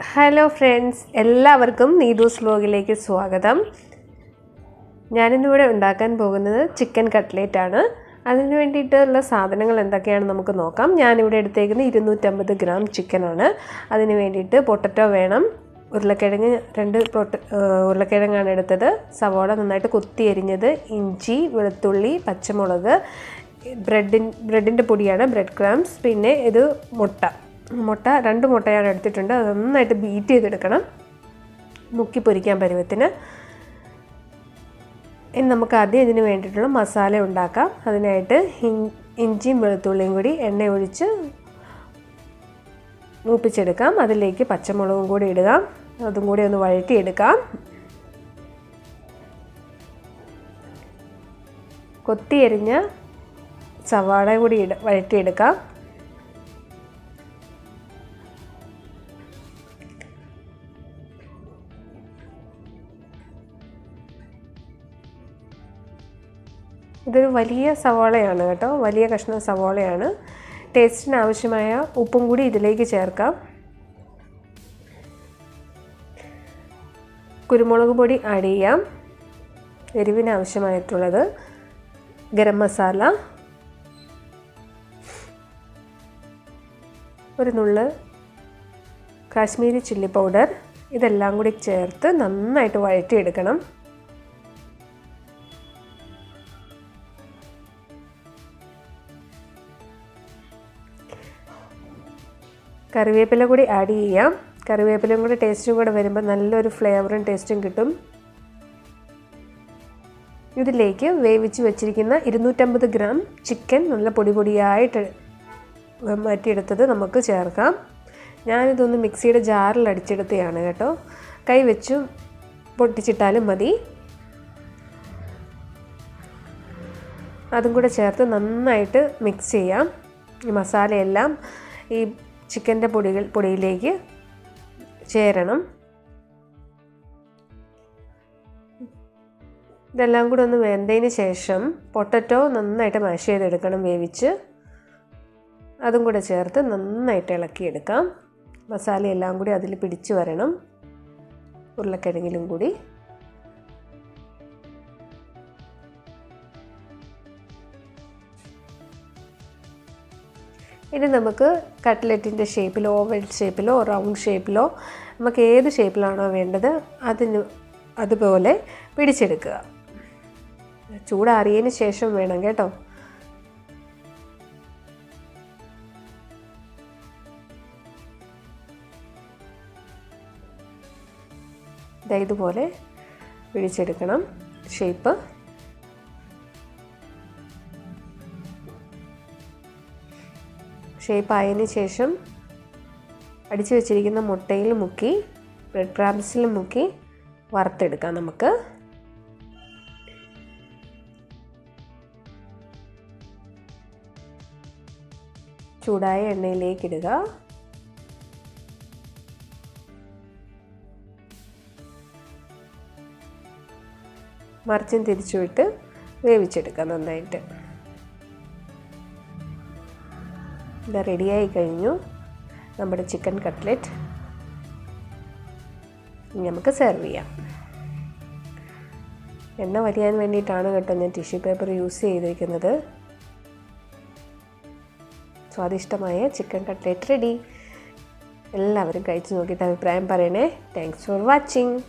Hello friends എല്ലാവർക്കും നീതൂസ് വ്ലോഗിലേക്ക് സ്വാഗതം. ഞാനിന്നിവിടെ ഉണ്ടാക്കാൻ പോകുന്നത് ചിക്കൻ കട്ട്ലേറ്റ് ആണ്. അതിന് വേണ്ടിയിട്ടുള്ള സാധനങ്ങൾ എന്തൊക്കെയാണെന്ന് നമുക്ക് നോക്കാം. ഞാനിവിടെ എടുത്തേക്കുന്നത് ഇരുന്നൂറ്റമ്പത് ഗ്രാം ചിക്കനാണ് അതിന് വേണ്ടിയിട്ട് പൊട്ടറ്റോ വേണം. ഉരുളക്കിഴങ്ങ് രണ്ട് പൊട്ട ഉരുളക്കിഴങ്ങാണ് എടുത്തത്. സവോള നന്നായിട്ട് കുത്തി എരിഞ്ഞത് ഇഞ്ചി വെളുത്തുള്ളി പച്ചമുളക് ബ്രെഡിൻ ബ്രെഡിന്റെ പൊടിയാണ് ബ്രെഡ് ക്രാംസ് പിന്നെ ഇത് മുട്ട. മുട്ട രണ്ട് മുട്ടയാണ് എടുത്തിട്ടുണ്ട്. അത് നന്നായിട്ട് ബീറ്റ് ചെയ്തെടുക്കണം. മുക്കി പൊരിക്കാൻ പരുവത്തിന്. ഇനി നമുക്ക് ആദ്യം ഇതിന് വേണ്ടിയിട്ടുള്ള മസാല ഉണ്ടാക്കാം. അതിനായിട്ട് ഇഞ്ചിയും വെളുത്തുള്ളിയും കൂടി എണ്ണ ഒഴിച്ച് മൂപ്പിച്ചെടുക്കാം. അതിലേക്ക് പച്ചമുളകും കൂടി ഇടുക. അതും കൂടി ഒന്ന് വഴറ്റിയെടുക്കാം. കൊത്തിയരിഞ്ഞ സവാള കൂടി ഇട വഴറ്റിയെടുക്കാം. ഇതൊരു വലിയ സവാളയാണ് കേട്ടോ. വലിയ കഷ്ണം സവാളയാണ്. ടേസ്റ്റിന് ആവശ്യമായ ഉപ്പും കൂടി ഇതിലേക്ക് ചേർക്കാം. കുരുമുളക് പൊടി ആഡ് ചെയ്യാം. എരിവിന് ആവശ്യമായിട്ടുള്ളത് ഗരം മസാല. ഒരു നുള്ള് കാശ്മീരി ചില്ലി പൗഡർ ഇതെല്ലാം കൂടി ചേർത്ത് നന്നായിട്ട് വഴറ്റിയെടുക്കണം. കറിവേപ്പില കൂടി ആഡ് ചെയ്യാം. കറിവേപ്പിലയും കൂടി ടേസ്റ്റും കൂടെ വരുമ്പോൾ നല്ലൊരു ഫ്ലേവറും ടേസ്റ്റും കിട്ടും. ഇതിലേക്ക് വേവിച്ച് വെച്ചിരിക്കുന്ന ഇരുന്നൂറ്റമ്പത് ഗ്രാം ചിക്കൻ നല്ല പൊടി പൊടിയായിട്ട് മാറ്റിയെടുത്തത് നമുക്ക് ചേർക്കാം. ഞാനിതൊന്ന് മിക്സിയുടെ ജാറിൽ അടിച്ചെടുത്തതാണ് കേട്ടോ. കൈ വെച്ചും പൊട്ടിച്ചിട്ടാലും മതി. അതും കൂടെ ചേർത്ത് നന്നായിട്ട് മിക്സ് ചെയ്യാം. ഈ മസാലയെല്ലാം ഈ ചിക്കന്റെ പൊടികൾ പൊടിയിലേക്ക് ചേരണം. ഇതെല്ലാം കൂടെ ഒന്ന് വെന്തതിന് ശേഷം പൊട്ടറ്റോ നന്നായിട്ട് മാഷ് ചെയ്തെടുക്കണം വേവിച്ച്. അതും കൂടെ ചേർത്ത് നന്നായിട്ട് ഇളക്കിയെടുക്കാം. മസാലയെല്ലാം കൂടി അതിൽ പിടിച്ചു വരണം. ഉരുളക്കിഴങ്ങിലും കൂടി. ഇനി നമുക്ക് കട്ട്ലറ്റിന്റെ ഷേപ്പിലോ ഓവൽ ഷേപ്പിലോ റൗണ്ട് ഷേപ്പിലോ നമുക്ക് ഏത് ഷേപ്പിലാണോ വേണ്ടത് അതിന് അതുപോലെ പിടിച്ചെടുക്കുക. ചൂടാറിയതിന് ശേഷം വേണം കേട്ടോ. ഇതുപോലെ പിടിച്ചെടുക്കണം. ഷേപ്പ് ഷേപ്പ് ആയതിന് ശേഷം അടിച്ചു വെച്ചിരിക്കുന്ന മുട്ടയിൽ മുക്കി ബ്രെഡ് ക്രാംസിൽ മുക്കി വറുത്തെടുക്കാം നമുക്ക്. ചൂടായ എണ്ണയിലേക്ക് ഇടുക. മറിച്ചും തിരിച്ചുവിട്ട് വേവിച്ചെടുക്കാം നന്നായിട്ട്. ഇത് റെഡിയായി കഴിഞ്ഞു നമ്മുടെ ചിക്കൻ കട്ട്ലറ്റ് നമുക്ക് സെർവ് ചെയ്യാം. എണ്ണ വലിയാൻ വേണ്ടിയിട്ടാണ് കേട്ടോ ഞാൻ ടിഷ്യൂ പേപ്പർ യൂസ് ചെയ്തിരിക്കുന്നത്. സ്വാദിഷ്ടമായ ചിക്കൻ കട്ട്ലറ്റ് റെഡി. എല്ലാവരും കഴിച്ചു നോക്കിയിട്ട് അഭിപ്രായം പറയണേ. Thanks for watching